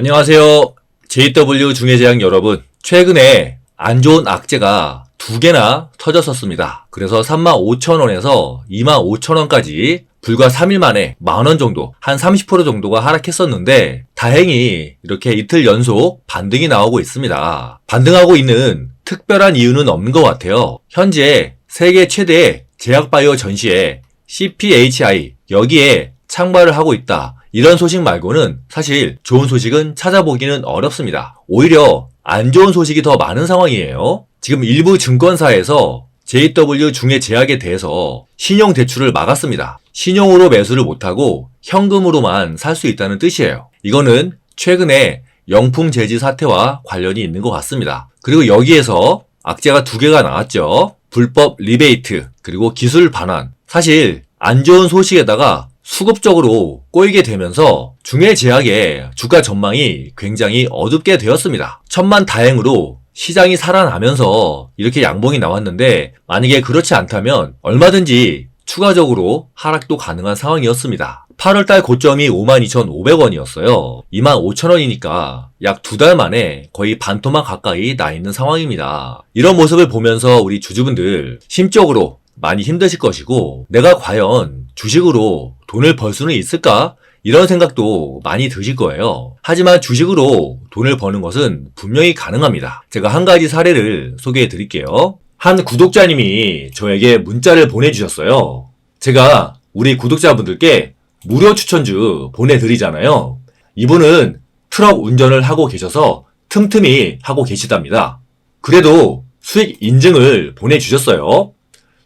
안녕하세요. JW 중해제약 여러분. 최근에 안 좋은 악재가 두 개나 터졌었습니다. 그래서 35,000원에서 25,000원까지 불과 3일 만에 만 원 정도, 한 30% 정도가 하락했었는데 다행히 이렇게 이틀 연속 반등이 나오고 있습니다. 반등하고 있는 특별한 이유는 없는 것 같아요. 현재 세계 최대의 제약바이오 전시에 CPHI 여기에 창발을 하고 있다. 이런 소식 말고는 사실 좋은 소식은 찾아보기는 어렵습니다. 오히려 안 좋은 소식이 더 많은 상황이에요. 지금 일부 증권사에서 JW 중의 제약에 대해서 신용 대출을 막았습니다. 신용으로 매수를 못하고 현금으로만 살 수 있다는 뜻이에요. 이거는 최근에 영풍 제지 사태와 관련이 있는 것 같습니다. 그리고 여기에서 악재가 두 개가 나왔죠. 불법 리베이트, 그리고 기술 반환. 사실 안 좋은 소식에다가 수급적으로 꼬이게 되면서 중해제약의 주가 전망이 굉장히 어둡게 되었습니다. 천만 다행으로 시장이 살아나면서 이렇게 양봉이 나왔는데 만약에 그렇지 않다면 얼마든지 추가적으로 하락도 가능한 상황이었습니다. 8월달 고점이 52,500원이었어요. 25,000원이니까 약 두 달 만에 거의 반토막 가까이 나 있는 상황입니다. 이런 모습을 보면서 우리 주주분들 심적으로 많이 힘드실 것이고 내가 과연 주식으로 돈을 벌 수는 있을까? 이런 생각도 많이 드실 거예요. 하지만 주식으로 돈을 버는 것은 분명히 가능합니다. 제가 한 가지 사례를 소개해 드릴게요. 한 구독자님이 저에게 문자를 보내주셨어요. 제가 우리 구독자분들께 무료 추천주 보내드리잖아요. 이분은 트럭 운전을 하고 계셔서 틈틈이 하고 계시답니다. 그래도 수익 인증을 보내주셨어요.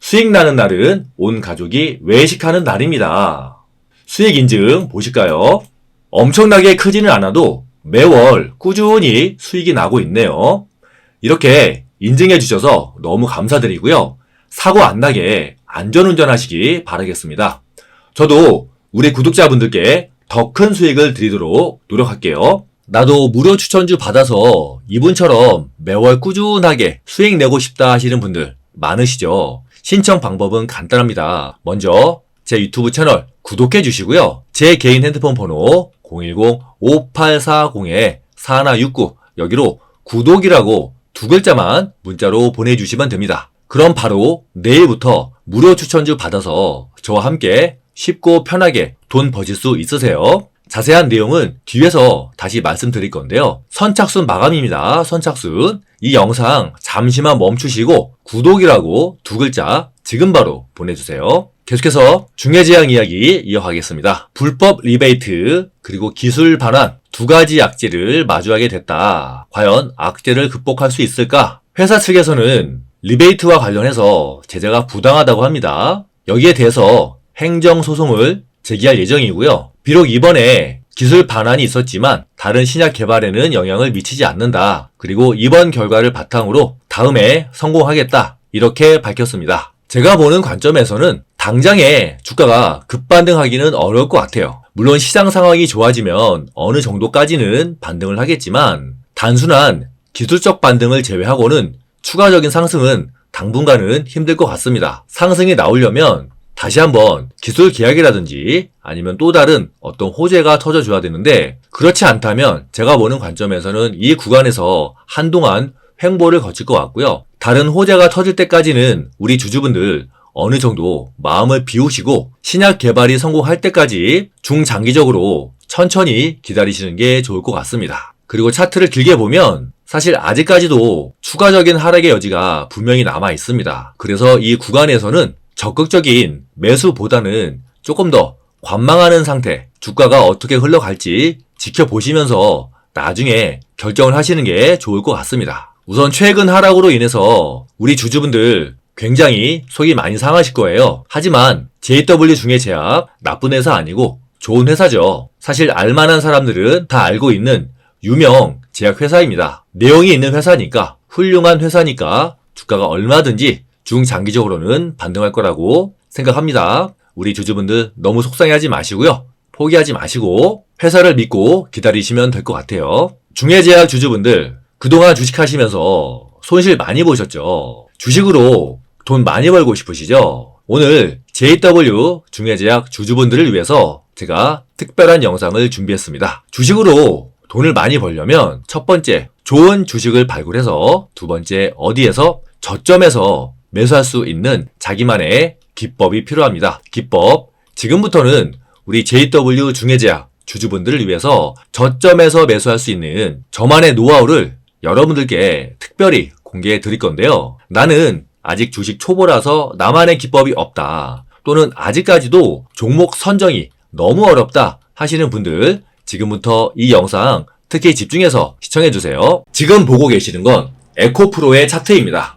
수익 나는 날은 온 가족이 외식하는 날입니다. 수익 인증 보실까요? 엄청나게 크지는 않아도 매월 꾸준히 수익이 나고 있네요. 이렇게 인증해 주셔서 너무 감사드리고요. 사고 안 나게 안전운전 하시기 바라겠습니다. 저도 우리 구독자분들께 더 큰 수익을 드리도록 노력할게요. 나도 무료 추천주 받아서 이분처럼 매월 꾸준하게 수익 내고 싶다 하시는 분들 많으시죠? 신청 방법은 간단합니다. 먼저 제 유튜브 채널 구독해 주시고요. 제 개인 핸드폰 번호 010-5840-4169 여기로 구독이라고 두 글자만 문자로 보내주시면 됩니다. 그럼 바로 내일부터 무료 추천주 받아서 저와 함께 쉽고 편하게 돈 버실 수 있으세요. 자세한 내용은 뒤에서 다시 말씀드릴 건데요. 선착순 마감입니다. 선착순. 이 영상 잠시만 멈추시고 구독이라고 두 글자 지금 바로 보내주세요. 계속해서 중해제약 이야기 이어가겠습니다. 불법 리베이트 그리고 기술 반환 두 가지 악재를 마주하게 됐다. 과연 악재를 극복할 수 있을까? 회사 측에서는 리베이트와 관련해서 제재가 부당하다고 합니다. 여기에 대해서 행정소송을 제기할 예정이고요. 비록 이번에 기술 반환이 있었지만 다른 신약 개발에는 영향을 미치지 않는다. 그리고 이번 결과를 바탕으로 다음에 성공하겠다. 이렇게 밝혔습니다. 제가 보는 관점에서는 당장에 주가가 급반등하기는 어려울 것 같아요. 물론 시장 상황이 좋아지면 어느 정도까지는 반등을 하겠지만 단순한 기술적 반등을 제외하고는 추가적인 상승은 당분간은 힘들 것 같습니다. 상승이 나오려면 다시 한번 기술 계약이라든지 아니면 또 다른 어떤 호재가 터져줘야 되는데 그렇지 않다면 제가 보는 관점에서는 이 구간에서 한동안 횡보를 거칠 것 같고요. 다른 호재가 터질 때까지는 우리 주주분들 어느 정도 마음을 비우시고 신약 개발이 성공할 때까지 중장기적으로 천천히 기다리시는 게 좋을 것 같습니다. 그리고 차트를 길게 보면 사실 아직까지도 추가적인 하락의 여지가 분명히 남아 있습니다. 그래서 이 구간에서는 적극적인 매수보다는 조금 더 관망하는 상태, 주가가 어떻게 흘러갈지 지켜보시면서 나중에 결정을 하시는 게 좋을 것 같습니다. 우선 최근 하락으로 인해서 우리 주주분들 굉장히 속이 많이 상하실 거예요. 하지만 JW 중해제약 나쁜 회사 아니고 좋은 회사죠. 사실 알만한 사람들은 다 알고 있는 유명 제약회사입니다. 내용이 있는 회사니까 훌륭한 회사니까 주가가 얼마든지 중장기적으로는 반등할 거라고 생각합니다. 우리 주주분들 너무 속상해하지 마시고요. 포기하지 마시고 회사를 믿고 기다리시면 될 것 같아요. 중해제약 주주분들 그동안 주식하시면서 손실 많이 보셨죠? 주식으로 돈 많이 벌고 싶으시죠? 오늘 JW 중해제약 주주분들을 위해서 제가 특별한 영상을 준비했습니다. 주식으로 돈을 많이 벌려면 첫 번째, 좋은 주식을 발굴해서 두 번째, 어디에서 저점에서 매수할 수 있는 자기만의 기법이 필요합니다. 기법. 지금부터는 우리 JW 중해제약 주주분들을 위해서 저점에서 매수할 수 있는 저만의 노하우를 여러분들께 특별히 공개해 드릴 건데요. 나는 아직 주식 초보라서 나만의 기법이 없다. 또는 아직까지도 종목 선정이 너무 어렵다 하시는 분들 지금부터 이 영상 특히 집중해서 시청해 주세요. 지금 보고 계시는 건 에코프로의 차트입니다.